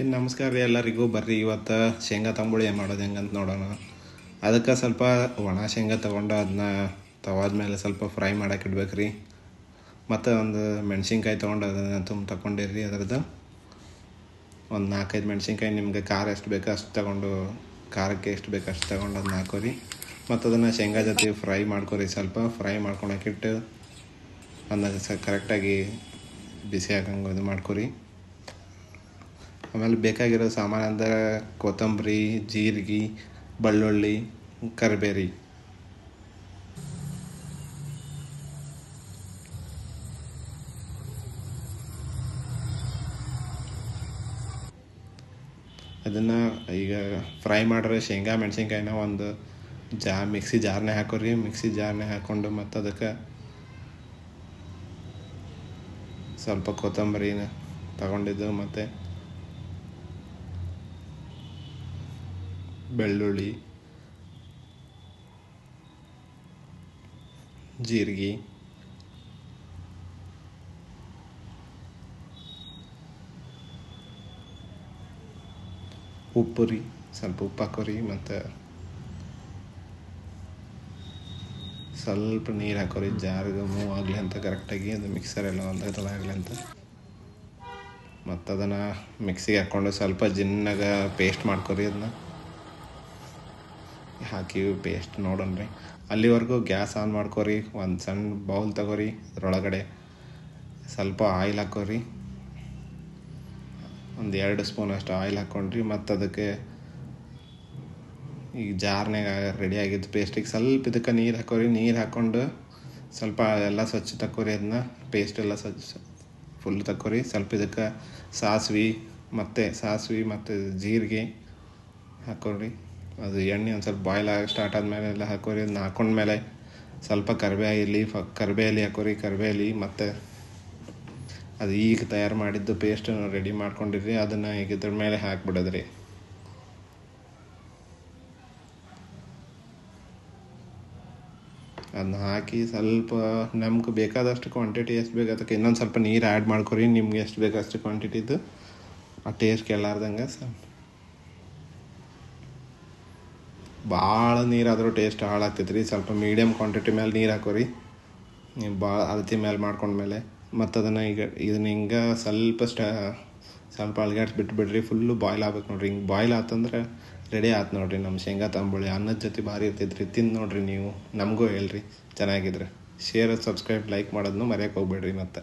ಏನು ನಮಸ್ಕಾರ ರೀ ಎಲ್ಲರಿಗೂ. ಬರ್ರಿ, ಇವತ್ತು ಶೇಂಗಾ ತಂಬುಳಿ ಮಾಡೋದು ಹೆಂಗಂತ ನೋಡೋಣ. ಅದಕ್ಕೆ ಸ್ವಲ್ಪ ಒಣ ಶೇಂಗಾ ತೊಗೊಂಡು ಅದನ್ನ ತವಾದ್ಮೇಲೆ ಸ್ವಲ್ಪ ಫ್ರೈ ಮಾಡಕ್ಕೆ ಇಡ್ಬೇಕು ರೀ ಮತ್ತು ಒಂದು ಮೆಣಸಿನ್ಕಾಯಿ ತೊಗೊಂಡು ಅದನ್ನು ತುಂಬ ತಗೊಂಡಿರಿ ಅದರದ್ದು. ಒಂದು ನಾಲ್ಕೈದು ಮೆಣಸಿನ್ಕಾಯಿ ನಿಮಗೆ ಖಾರ ಎಷ್ಟು ಬೇಕೋ ಅಷ್ಟು ತಗೊಂಡು, ಖಾರಕ್ಕೆ ಎಷ್ಟು ಬೇಕು ಅಷ್ಟು ತೊಗೊಂಡು ಅದನ್ನ ಹಾಕೋರಿ. ಮತ್ತು ಅದನ್ನು ಶೇಂಗಾ ಜೊತೆ ಫ್ರೈ ಮಾಡ್ಕೊರಿ ಸ್ವಲ್ಪ. ಫ್ರೈ ಮಾಡ್ಕೊಳಕ್ಕಿಟ್ಟು ಅದನ್ನ ಸ ಕರೆಕ್ಟಾಗಿ ಬಿಸಿ ಹಾಕಂಗೆ ಇದು ಮಾಡ್ಕೊರಿ. ಆಮೇಲೆ ಬೇಕಾಗಿರೋ ಸಾಮಾನು ಅಂದರೆ ಕೊತ್ತಂಬರಿ, ಜೀರಿಗೆ, ಬೆಳ್ಳುಳ್ಳಿ, ಕರಿಬೇರಿ. ಅದನ್ನು ಈಗ ಫ್ರೈ ಮಾಡ್ರೆ ಶೇಂಗಾ, ಮೆಣಸಿನ್ಕಾಯಿನ ಒಂದು ಜಾ, ಮಿಕ್ಸಿ ಜಾರ್ನೇ ಹಾಕೋರಿ. ಮಿಕ್ಸಿ ಜಾರ್ನೇ ಹಾಕ್ಕೊಂಡು ಮತ್ತು ಅದಕ್ಕೆ ಸ್ವಲ್ಪ ಕೊತ್ತಂಬರಿನ ತಗೊಂಡಿದ್ದು ಮತ್ತು ಬೆಳ್ಳುಳ್ಳಿ, ಜೀರಿಗೆ ಉಪ್ಪು ರೀ ಸ್ವಲ್ಪ ಉಪ್ಪು ಹಾಕೋರಿ ಮತ್ತು ಸ್ವಲ್ಪ ನೀರು ಹಾಕೋರಿ. ಜಾರಿಗೆ ಮೂವ್ ಆಗಲಿ ಅಂತ ಕರೆಕ್ಟಾಗಿ ಅದು ಮಿಕ್ಸರ್ ಎಲ್ಲ ಒಂದು ಥರ ಆಗಲಿ ಅಂತ. ಮತ್ತು ಅದನ್ನು ಮಿಕ್ಸಿಗೆ ಹಾಕ್ಕೊಂಡು ಸ್ವಲ್ಪ ಜಿನ್ನಾಗ ಪೇಸ್ಟ್ ಮಾಡ್ಕೊರಿ ಅದನ್ನ ಹಾಕಿ ಪೇಸ್ಟ್ ನೋಡೋಣ ರೀ. ಅಲ್ಲಿವರೆಗೂ ಗ್ಯಾಸ್ ಆನ್ ಮಾಡ್ಕೊರಿ, ಒಂದು ಸಣ್ಣ ಬೌಲ್ ತಗೋರಿ, ಅದರೊಳಗಡೆ ಸ್ವಲ್ಪ ಆಯಿಲ್ ಹಾಕೋರಿ. ಒಂದು ಎರಡು ಸ್ಪೂನ್ ಅಷ್ಟು ಆಯಿಲ್ ಹಾಕ್ಕೊಂಡ್ರಿ ಮತ್ತು ಅದಕ್ಕೆ ಈಗ ಜಾರ್ನಾಗ ರೆಡಿ ಆಗಿದ್ದು ಪೇಸ್ಟಿಗೆ ಸ್ವಲ್ಪ ಇದಕ್ಕೆ ನೀರು ಹಾಕೋರಿ, ನೀರು ಹಾಕ್ಕೊಂಡು ಸ್ವಲ್ಪ ಎಲ್ಲ ಸ್ವಚ್ಛ ತಕ್ಕೋರಿ ಅದನ್ನ ಪೇಸ್ಟ್ ಎಲ್ಲ ಸ್ವಚ್ಛ ಫುಲ್ ತಕ್ಕೋರಿ. ಸ್ವಲ್ಪ ಇದಕ್ಕೆ ಸಾಸ್ವಿ, ಮತ್ತು ಸಾಸ್ವಿ, ಮತ್ತು ಜೀರಿಗೆ ಹಾಕೋರಿ. ಅದು ಎಣ್ಣೆ ಒಂದು ಸ್ವಲ್ಪ ಬಾಯ್ಲ್ ಆಗಿ ಸ್ಟಾರ್ಟ್ ಆದಮೇಲೆ ಎಲ್ಲ ಹಾಕೋರಿ ಅದನ್ನ ಹಾಕೊಂಡ್ಮೇಲೆ ಸ್ವಲ್ಪ ಕರಿಬೇ ಇರಲಿ, ಫ ಕರಿಬೇ ಎಲೆ ಹಾಕೋರಿ ಕರಿಬೇ ಎಲೆ ಮತ್ತು ಅದು ಈಗ ತಯಾರು ಮಾಡಿದ್ದು ಪೇಸ್ಟ್ ರೆಡಿ ಮಾಡ್ಕೊಂಡಿರಿ ಅದನ್ನು ಈಗ ಇದ್ರ ಮೇಲೆ ಹಾಕ್ಬಿಡೋದ್ರಿ. ಅದನ್ನ ಹಾಕಿ ಸ್ವಲ್ಪ ನಮ್ಗೆ ಬೇಕಾದಷ್ಟು ಕ್ವಾಂಟಿಟಿ ಎಷ್ಟು ಬೇಕು ಅದಕ್ಕೆ ಇನ್ನೊಂದು ಸ್ವಲ್ಪ ನೀರು ಆ್ಯಡ್ ಮಾಡ್ಕೊರಿ, ನಿಮ್ಗೆ ಎಷ್ಟು ಬೇಕು ಅಷ್ಟು ಕ್ವಾಂಟಿಟಿದು ಆ ಟೇಸ್ಟ್ ಕೇಳಾರ್ದಂಗೆ ಸ ಭಾಳ ನೀರಾದರೂ ಟೇಸ್ಟ್ ಹಾಳಾಗ್ತೈತೆ ರೀ ಸ್ವಲ್ಪ ಮೀಡಿಯಮ್ ಕ್ವಾಂಟಿಟಿ ಮೇಲೆ ನೀರು ಹಾಕೋರಿ. ನೀವು ಭಾಳ ಅಳತಿ ಮೇಲೆ ಮಾಡ್ಕೊಂಡ್ಮೇಲೆ ಮತ್ತು ಅದನ್ನು ಈಗ, ಇದನ್ನ ಹಿಂಗೆ ಸ್ವಲ್ಪ ಸ್ಟ ಸ್ವಲ್ಪ ಅಳ್ಗಾಡ್ಸಿ ಬಿಟ್ಬಿಡ್ರಿ. ಫುಲ್ಲು ಬಾಯ್ಲ್ ಆಗ್ಬೇಕು ನೋಡ್ರಿ. ಹಿಂಗೆ ಬಾಯ್ಲ್ ಆತಂದ್ರೆ ರೆಡಿ ಆಯ್ತು ನೋಡ್ರಿ ನಮ್ಮ ಶೇಂಗಾ ತಂಬುಳಿ. ಅನ್ನದ ಜೊತೆ ಭಾರಿ ಇರ್ತೈತೆ ರೀ ತಿಂದು ನೋಡ್ರಿ ನೀವು. ನಮಗೂ ಹೇಳ್ರಿ. ಚೆನ್ನಾಗಿದ್ರೆ. ಶೇರ್ ಸಬ್ಸ್ಕ್ರೈಬ್ ಲೈಕ್ ಮಾಡೋದನ್ನು ಮರೆಯೋಕೆ ಹೋಗ್ಬೇಡ್ರಿ ಮತ್ತೆ.